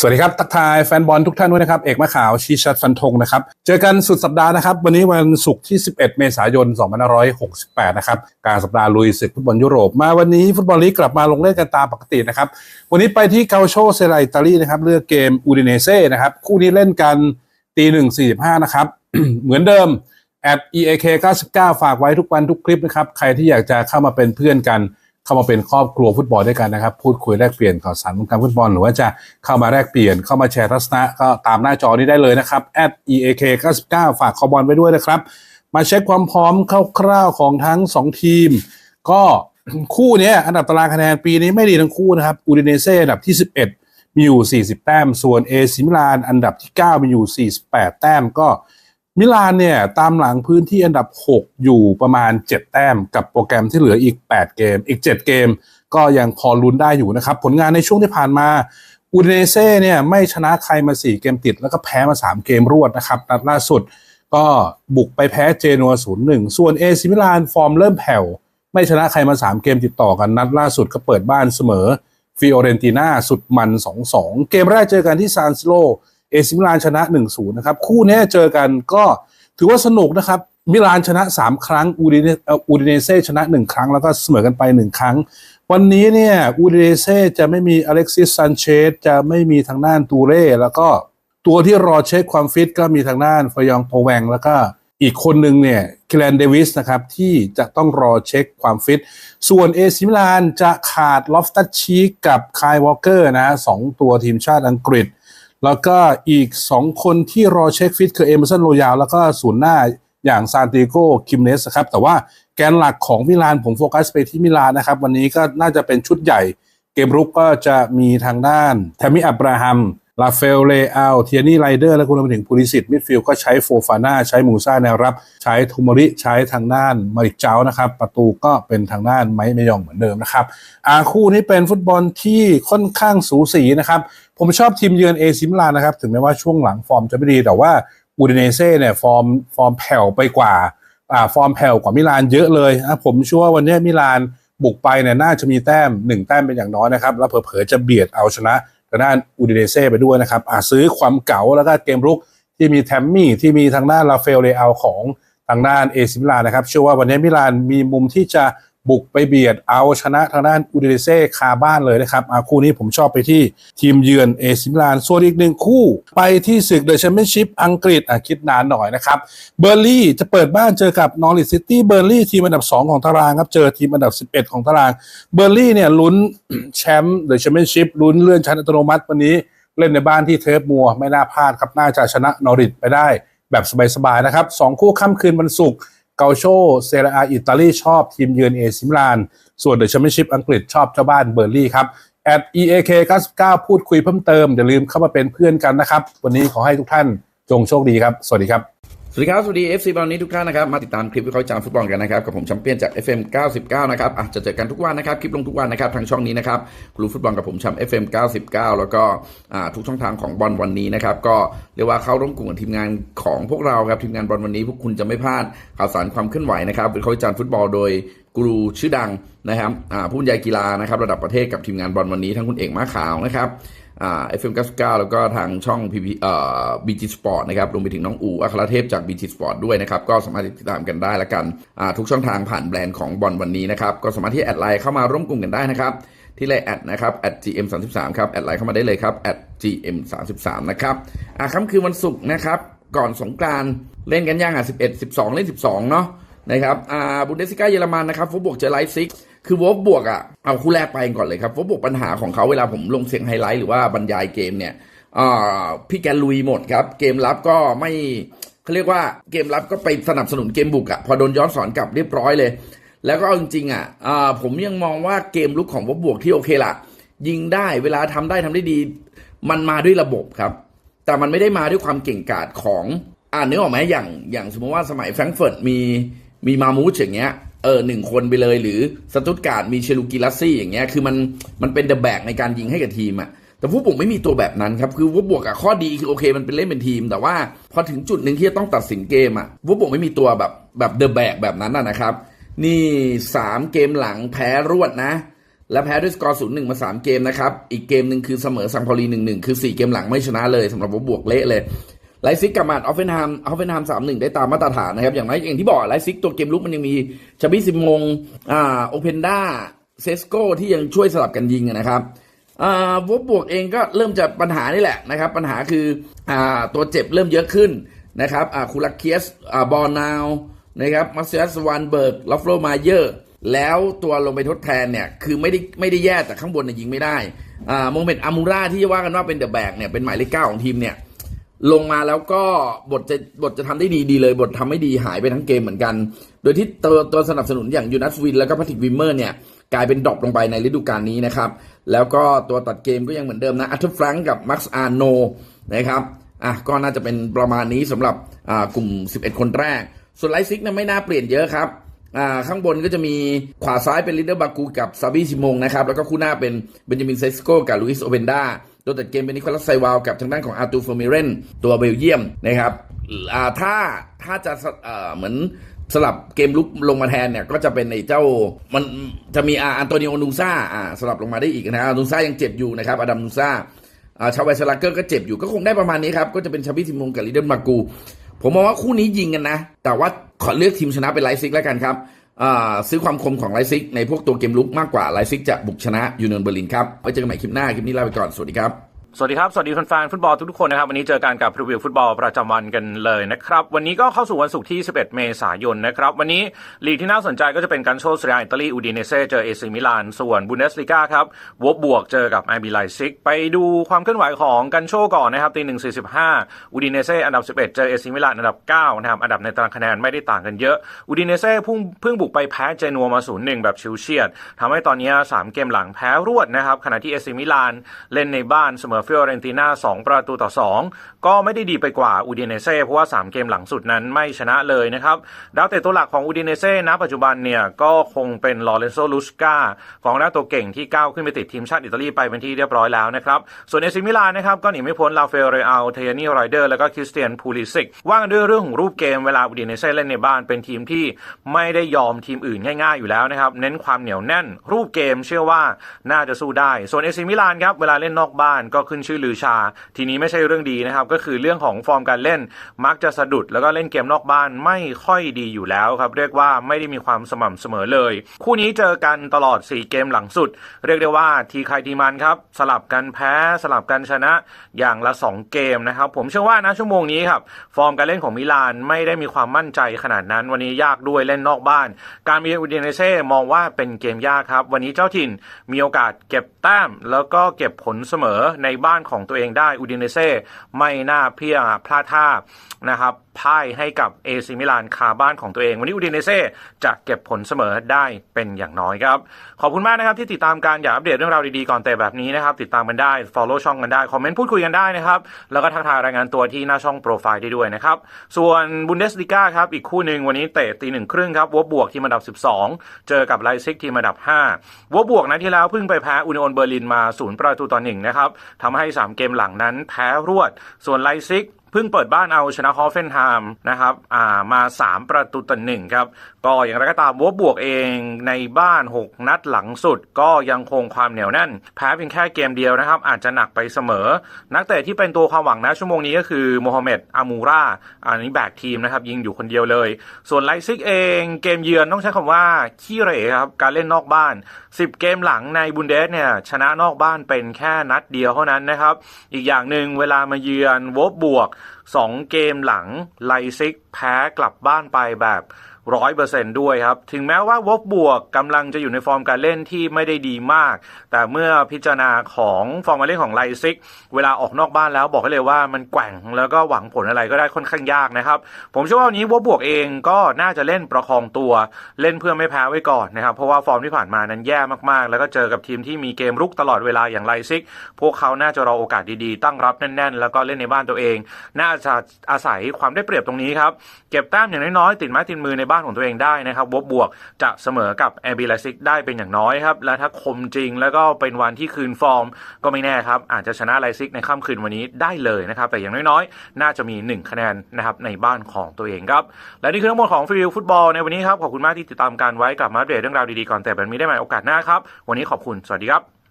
สวัสดีครับ ทักทายแฟนบอลทุกท่านด้วยนะครับ เอกมะขาวชีชัดฟันธงนะครับ เจอกันสุดสัปดาห์นะครับ วันนี้วันศุกร์ที่ 11 เมษายน 2568 นะครับการสัปดาห์ลุยศึกฟุตบอลยุโรป มาวันนี้ฟุตบอลลีกกลับมาลงเล่นกันตามปกตินะครับ วันนี้ไปที่เกาโชเซราอิตาลีนะครับ เลือกเกมอูดิเนเซ่นะครับ คู่นี้เล่นกันตีหนึ่งสี่ห้านะครับ เหมือนเดิม at eak 99 ฝากไว้ทุกวันทุกคลิปนะครับ ใครที่อยากจะเข้ามาเป็นเพื่อนกัน เข้ามาเป็นครอบครัวฟุตบอลด้วยกันนะครับ พูดคุยแลกเปลี่ยนข่าวสารวงการฟุตบอล หรือว่าจะเข้ามาแลกเปลี่ยนเข้ามาแชร์ทัศนะก็ตามหน้าจอนี้ได้เลยนะครับ at eak 99ฝากคอบอลไว้ด้วยนะครับ มาเช็คความพร้อมคร่าวๆของทั้ง 2 ทีม ก็คู่นี้อันดับตารางคะแนนปีนี้ไม่ดีทั้งคู่นะครับอูดิเนเซ่อันดับที่ 11 มีอยู่ 40 แต้ม ส่วนเอซิมิลานอันดับที่ 9 มีอยู่ 48 แต้มก็ มิลานเนี่ยตามหลังพื้นที่อันดับ 6 อยู่ประมาณ 7 แต้ม กับโปรแกรมที่เหลืออีก 8 เกม อีก 7 เกม ก็ยังพอลุ้นได้อยู่นะครับ ผลงานในช่วงที่ผ่านมาอูเนเซ่เนี่ยไม่ชนะใครมา 4 เกมติด แล้วก็แพ้มา 3 เกมรวดนะครับนัดล่าสุดก็บุกไปแพ้เจนัว0-1 ส่วนเอซิมิลานฟอร์มเริ่มแผ่ว ไม่ชนะใครมา 3 เกมติดต่อกันนัดล่าสุดก็เปิดบ้านเสมอฟิโอเรนติน่าสุดมัน 2-2 เกมแรกเจอกันที่ซานซิโล เอซิมิลานชนะ 1-0 นะครับ คู่นี้เจอกันก็ถือว่าสนุกนะครับ มิลานชนะ 3 ครั้ง อูดิเนอูดิเนเซ่ชนะ 1 ครั้ง แล้วก็เสมอกันไป 1 ครั้ง วันนี้เนี่ย อูดิเนเซ่จะไม่มีอเล็กซิสซันเชสจะไม่มีทางด้านตูเร่ แล้วก็ตัวที่รอเช็คความฟิตก็มีทางด้านฟยองโปแวง แล้วก็อีกคนหนึ่งเนี่ยคลนเดวิสนะครับ ที่จะต้องรอเช็คความฟิต ส่วนเอซิมิลานจะขาดลอฟตัชชีกับคายวอลเกอร์นะสองตัวทีมชาติอังกฤษ แล้วก็อีก 2 คนที่รอเช็คฟิตคือเอเมอร์สันโรยาแล้วก็ศูนย์หน้าอย่างซานติโกคิมเนสครับ แต่ว่าแกนหลักของมิลานผมโฟกัสไปที่มิลานนะครับ วันนี้ก็น่าจะเป็นชุดใหญ่ เกมรุกก็จะมีทางด้านแทมมี่อับราฮัม ลาเฟลเลอาเทียนี่ไรเดอร์และคุณรวมไปถึงพูลิสิตมิดฟิลด์ก็ใช้โฟฟาน่าใช้มูซ่าแนวรับ ใช้ทูมอริใช้ทางด้านมาริกเจ้านะครับ ประตูก็เป็นทางด้านไม้เมยองเหมือนเดิมนะครับอาคู่นี้เป็นฟุตบอลที่ค่อนข้างสูสีนะครับ ผมชอบทีมเยือนเอซิมลานนะครับ ถึงแม้ว่าช่วงหลังฟอร์มจะไม่ดีแต่ว่าอูดิเนเซ่เนี่ยฟอร์มฟอร์มแผ่วไปกว่าอ่าฟอร์มแผ่วกว่ามิลานเยอะเลยนะผมเชื่อว่าวันนี้มิลานบุกไปเนี่ยน่าจะมีแต้มหนึ่งแต้มเป็นอย่างน้อยนะครับ แล้วเผลอๆจะเบียดเอาชนะ ทางด้านอูดิเดเซ่ไปด้วยนะครับอ่าซื้อความเก่าแล้วก็เกมรุกที่มีแทมมี่ที่มีทางด้านลาเฟลเลอาของทางด้านเอซิมิลานนะครับ เชื่อว่าวันนี้มิลานมีมุมที่จะ บุกไปเบียดเอาชนะทางด้านอูดิเซ่คาบ้านเลยนะครับอาคู่นี้ผมชอบไปที่ทีมเยือนเอซิมิลานส่วนอีกหนึ่งคู่ ไปที่ศึกเดอะแชมเปี้ยนชิพอังกฤษอะคิดนานหน่อยนะครับเบอร์ลี่จะเปิดบ้านเจอกับนอริสซิตี้เบอร์ลี่ทีมอันดับ 2 ของตารางครับเจอทีมอันดับ 11 ของตารางเบอร์ลี่เนี่ยลุ้นแชมป์เดอะแชมเปี้ยนชิพลุ้นเลื่อนชั้นอัตโนมัติวันนี้เล่นในบ้านที่เทปมัวไม่น่าพลาดครับน่าจะชนะนอริทไปได้แบบสบายๆนะครับสองคู่ค่ำคืนวันศุกร์ เกาโชเซเรียอาอิตาลีชอบทีมเยือนเอซิมลาน ส่วนเดอะแชมเปี้ยนชิพอังกฤษชอบเจ้าบ้านเบอร์ลี่ครับแอด eak 99พูดคุยเพิ่มเติม อย่าลืมเข้ามาเป็นเพื่อนกันนะครับ วันนี้ขอให้ทุกท่านจงโชคดีครับ สวัสดีครับ สวัสดีครับ สวัสดี FC บอลนี้ทุกท่านนะครับ มาติดตามคลิปวิเคราะห์จามฟุตบอลกันนะครับ กับผมแชมเปี้ยนจาก FM 99 นะครับอะจะเจอกันทุกวันนะครับ คลิปลงทุกวันนะครับ ทางช่องนี้นะครับกลุ่ฟุตบอลกับผมแชมป์ FM 99 แล้วก็อ่าทุกช่องทางของบอลวันนี้นะครับ ก็เรียกว่าเข้าร่วมกลุ่มกับทีมงานของพวกเราครับ ทีมงานบอลวันนี้พวกคุณจะไม่พลาดข่าวสารความเคลื่อนไหวนะครับวิเคราะห์จามฟุตบอลโดยกูรูชื่อดังนะครับอ่าผู้บรรยายกีฬานะครับระดับประเทศกับทีมงานบอลวันนี้ทั้งคุณเอกมาขาวนะครับ อ่า FM 99 แล้วก็ทางช่อง PP เอ่อ BG Sport นะครับรวมไปถึงน้องอูอัครเทพจาก BG Sport ด้วยนะครับ ก็สามารถติดตามกันได้ละกันอ่าทุกช่องทางผ่านแบรนด์ของบอลวันนี้นะครับ ก็สามารถที่แอดไลน์เข้ามาร่วมกลุ่มกันได้นะครับ ที่ไลน์แอดนะครับ gm 3 3 ครับ แอดไลน์เข้ามาได้เลยครับ gm 3 3 นะครับอ่าค่ำคืนวันศุกร์นะครับ ก่อนสงกรานเล่นกันย่างอะ11 12 เล่น 12 เนาะนะครับอ่าบุนเดสซิก้าเยอรมันนะครับฟุตบอลเจอไลฟ์ซิก คือวอฟบวกอะเอาคู่แรกไปก่อนเลยครับวอฟบวกปัญหาของเขาเวลาผมลงเสียงไฮไลท์หรือว่าบรรยายเกมเนี่ยพี่แกลุยหมดครับ เกมรับก็ไม่เขาเรียกว่าเกมรับก็ไปสนับสนุนเกมบุกอะพอโดนย้อนสอนกลับเรียบร้อยเลย แล้วก็เอาจริงๆอะอ่าผมยังมองว่าเกมลุกของวอฟบวกที่โอเคละยิงได้เวลาทำได้ทำได้ดี มันมาด้วยระบบครับ แต่มันไม่ได้มาด้วยความเก่งกาจของอ่านึกออกไหมอย่างอย่างสมมติว่าสมัยแฟรงก์เฟิร์ตมีมีมามูชอย่างเงี้ย เออหนึ่งคนไปเลยหรือสตุตการ์ดมีเชลูกิลัสซี่อย่างเงี้ยคือมันมันเป็นเดอะแบกในการยิงให้กับทีมอะแต่ฟุตบวกไม่มีตัวแบบนั้นครับ คือฟุตบวกอะข้อดีคือโอเคมันเป็นเล่นเป็นทีม แต่ว่าพอถึงจุดหนึ่งที่จะต้องตัดสินเกมอะฟุตบวกไม่มีตัวแบบแบบเดอะแบกแบบนั้นนะครับ นี่สามเกมหลังแพ้รวดนะ และแพ้ด้วยสกอร์ศูนย์หนึ่งมาสามเกมนะครับ อีกเกมหนึ่งคือเสมอซังพอลีหนึ่งหนึ่งคือสี่เกมหลังไม่ชนะเลยสำหรับวบวกเละเลย ไลซิกกับมาดออฟเฟนฮามออฟเฟนฮามสามหนึ่งได้ตามมาตรฐานนะครับ อย่างไรอย่างที่บอกไลซิกตัวเกมลุกมันยังมีชาบิซิมงอ่าโอเพนด้าเซสโกที่ยังช่วยสลับกันยิงนะครับอ่าวบบวกเองก็เริ่มจะปัญหานี่แหละนะครับ ปัญหาคืออ่าตัวเจ็บเริ่มเยอะขึ้นนะครับอ่าคูลักเคียสอ่าบอลนาวนะครับมาเซียสวานเบิร์กลอฟโลมาเยอร์แล้วตัวลงไปทดแทนเนี่ยคือไม่ได้ไม่ได้แย่แต่ข้างบนเนี่ยยิงไม่ได้อ่าโมเมนต์อามูราที่ว่ากันว่าเป็นเดอะแบกเนี่ยเป็นหมายเลขเก้าของทีมเนี่ย ลงมาแล้วก็บทจะบทจะทำได้ดีดีเลย บททำไม่ดีหายไปทั้งเกมเหมือนกัน โดยที่ตัวตัวสนับสนุนอย่างยูนัสวินแล้วก็พัทิกวิมเมอร์เนี่ยกลายเป็นดรอปลงไปในฤดูกาลนี้นะครับ แล้วก็ตัวตัดเกมก็ยังเหมือนเดิมนะอัตเทอร์ฟรังกับมักซ์อาร์โนนะครับอะก็น่าจะเป็นประมาณนี้สำหรับอ่ากลุ่ม 11 คนแรก ส่วนไลซิกเนี่ยไม่น่าเปลี่ยนเยอะครับอ่าข้างบนก็จะมีขวาซ้ายเป็นลิเดอร์บากูกับซาบิชิมงนะครับแล้วก็คู่หน้าเป็นเบนจามินเซสโกกับลุยส์โอเบนดา ตัวตัดเกมเป็นนิโคลัสไซวาลกับทางด้านของอาร์ตูเฟอร์มิเรนตัวเบลเยียมนะครับถ้าถ้าจะเหมือนสลับเกมลุกลงมาแทนเนี่ย ก็จะเป็นในเจ้ามันจะมีอาอันโตนิโอนูซ่าอ่าสลับลงมาได้อีกนะอานูซ่ายังเจ็บอยู่นะครับอดัมนูซ่าอ่าชาวไวสลาเกอร์ก็เจ็บอยู่ก็คงได้ประมาณนี้ครับ ก็จะเป็นชาบิซิมงกับลิเดนมากู ผมมองว่าคู่นี้ยิงกันนะ แต่ว่าขอเลือกทีมชนะเป็นไลซิกแล้วกันครับ ซื้อความคมของไลซิกในพวกตัวเกมลุกมากกว่าไลซิกจะบุกชนะยูเนียนเบอร์ลินครับไว้เจอกันใหม่คลิปหน้าคลิปนี้ลาไปก่อนสวัสดีครับ สวัสดีครับ สวัสดีแฟนๆฟุตบอลทุกๆคนนะครับ วันนี้เจอกันกับพรีวิวฟุตบอลประจำวันกันเลยนะครับ วันนี้ก็เข้าสู่วันศุกร์ที่ 11 เมษายนนะครับ วันนี้ลีกที่น่าสนใจก็จะเป็นการโชว์สเรียอิตาลีอูดิเนเซ่เจอเอซิมิลาน ส่วนบุนเดสลีกาครับวบบวกเจอกับไอบีไลซิก ไปดูความเคลื่อนไหวของกันโชก่อนนะครับตีหนึ่งสี่สิบห้าอูดิเนเซ่อันดับ 11 เจอเอซิมิลานอันดับ9นะครับอันดับในตารางคะแนนไม่ได้ต่างกันเยอะอูดิเนเซ่พิ่งเพิ่งบุกไปแพ้เจนัวมา0 1แบบชิวเฉียดทำให้ตอนนี้สามเกมหลังแพ้รวดนะครับขณะที่เอซิมิลานเล่นในบ้านเสมอฟิโอเรนติน่า 2 ประตูต่อ 2 ก็ไม่ได้ดีไปกว่าอูดิเนเซ่เพราะว่า 3 เกมหลังสุดนั้นไม่ชนะเลยนะครับ ดาวเตะตัวหลักของอูดิเนเซ่ณปัจจุบันเนี่ย ก็คงเป็นลอเรนโซลูสกากองหน้าตัวเก่งที่ก้าวขึ้นไปติดทีมชาติอิตาลีไปเป็นที่เรียบร้อยแล้วนะครับ ส่วนเอซิมิลานนะครับก็หนีไม่พ้นลาเฟลเรอัลเทยานีไรเดอร์แล้วก็คริสเตียนพูลิซิกว่ากันด้วยเรื่องของรูปเกมเวลาอูดิเนเซ่เล่นในบ้านเป็นทีมที่ไม่ได้ยอมทีมอื่นง่ายๆอยู่แล้วนะครับเน้นความเหนียวแน่น รูปเกมเชื่อว่าน่าจะสู้ได้ ส่วนเอซิมิลานครับเวลาเล่นนอกบ้านก็ขึ้นชื่อลือชา ทีนี้ไม่ใช่เรื่องดีนะครับ ก็คือเรื่องของฟอร์มการเล่นมักจะสะดุด แล้วก็เล่นเกมนอกบ้านไม่ค่อยดีอยู่แล้วครับ เรียกว่าไม่ได้มีความสม่ำเสมอเลย คู่นี้เจอกันตลอด 4 เกมหลังสุด เรียกได้ว่าทีใครทีมันครับ สลับกันแพ้สลับกันชนะอย่างละ 2 เกมนะครับ ผมเชื่อว่านะชั่วโมงนี้ครับฟอร์มการเล่นของมิลานไม่ได้มีความมั่นใจขนาดนั้น วันนี้ยากด้วยเล่นนอกบ้าน การมีอูดิเนเซ่มองว่าเป็นเกมยากครับ วันนี้เจ้าถิ่นมีโอกาสเก็บแต้มแล้วก็เก็บผลเสมอในบ้านของตัวเองได้อูดิเนเซ่ไม่น่าเพียพลาดท่านะครับ พ่ายให้กับเอซิมิลานคาบ้านของตัวเอง วันนี้อูดิเนเซ่จะเก็บผลเสมอได้เป็นอย่างน้อยครับ ขอบคุณมากนะครับที่ติดตามการอยากอัปเดตเรื่องราวดีๆก่อนเตะแบบนี้นะครับ ติดตามกันได้ follow ช่องกันได้ คอมเมนต์พูดคุยกันได้นะครับ แล้วก็ทักทายรายงานตัวที่หน้าช่องโปรไฟล์ได้ด้วยนะครับ ส่วนบุนเดสลิก้าครับอีกคู่หนึ่งวันนี้เตะตีหนึ่งครึ่งครับวบบวกทีมอันดับ 12 เจอกับไลซิกทีมอันดับ 5วบบวกนะที่แล้วเพิ่งไปแพ้อุนิโอนเบอร์ลินมาศูนย์ประตูต่อหนึ่งนะครับทำให้ 3 เกมหลังนั้นแพ้รวด ส่วนไลซิกเพิ่งเปิดบ้านเอาชนะฮอฟเฟนไฮม์นะครับอ่ามา 3 ประตูต่อหนึ่งครับ ก็อย่างไรก็ตามวัวบวกเองในบ้าน 6 นัดหลังสุด ก็ยังคงความเหนียวแน่น แพ้เพียงแค่เกมเดียวนะครับ อาจจะหนักไปเสมอ นักเตะที่เป็นตัวความหวังนะชั่วโมงนี้ก็คือโมฮัมเหม็ดอามูราอันนี้แบกทีมนะครับ ยิงอยู่คนเดียวเลย ส่วนไลซิกเองเกมเยือนต้องใช้คำว่าขี้เหร่ครับการเล่นนอกบ้าน 10 เกมหลังในบุนเดสเนี่ยชนะนอกบ้านเป็นแค่นัดเดียวเท่านั้นนะครับอีกอย่างหนึ่งเวลามาเยือนวบบวก2 เกมหลังไลซิกแพ้กลับบ้านไปแบบ ร้อยเปอร์เซนด้วยครับ ถึงแม้ว่าวบบวกกำลังจะอยู่ในฟอร์มการเล่นที่ไม่ได้ดีมาก แต่เมื่อพิจารณาของฟอร์มการเล่นของไลซิก เวลาออกนอกบ้านแล้วบอกให้เลยว่ามันแกว่งแล้วก็หวังผลอะไรก็ได้ค่อนข้างยากนะครับ ผมเชื่อว่าวันนี้วบบวกเองก็น่าจะเล่นประคองตัวเล่นเพื่อไม่แพ้ไว้ก่อนนะครับ เพราะว่าฟอร์มที่ผ่านมานั้นแย่มากๆ แล้วก็เจอกับทีมที่มีเกมรุกตลอดเวลาอย่างไลซิก พวกเขาน่าจะรอโอกาสดีๆ ตั้งรับแน่นๆ แล้วก็เล่นในบ้านตัวเอง น่าจะอาศัยความได้เปรียบตรงนี้ครับ เก็บแต้มอย่างน้อยๆติดไม้ติดมือในบ้านานของตัวเองได้นะครับบวกบวกจะเสมอกับแอร์บีไลซิกได้เป็นอย่างน้อยครับ และถ้าคมจริงแล้วก็เป็นวันที่คืนฟอร์ม ก็ไม่แน่ครับ อาจจะชนะไลซิกในค่ำคืนวันนี้ได้เลยนะครับ แต่อย่างน้อยๆ น่าจะมี 1 คะแนนนะครับในบ้านของตัวเองครับ และนี่คือทั้งหมดของฟรีฟุตบอลในวันนี้ครับ ขอบคุณมากที่ติดตามการไว้กลับมาอัปเดตเรื่องราวดีๆก่อนแต่แบบนี้ได้ใหม่โอกาสหน้าครับ วันนี้ขอบคุณ สวัสดีครับ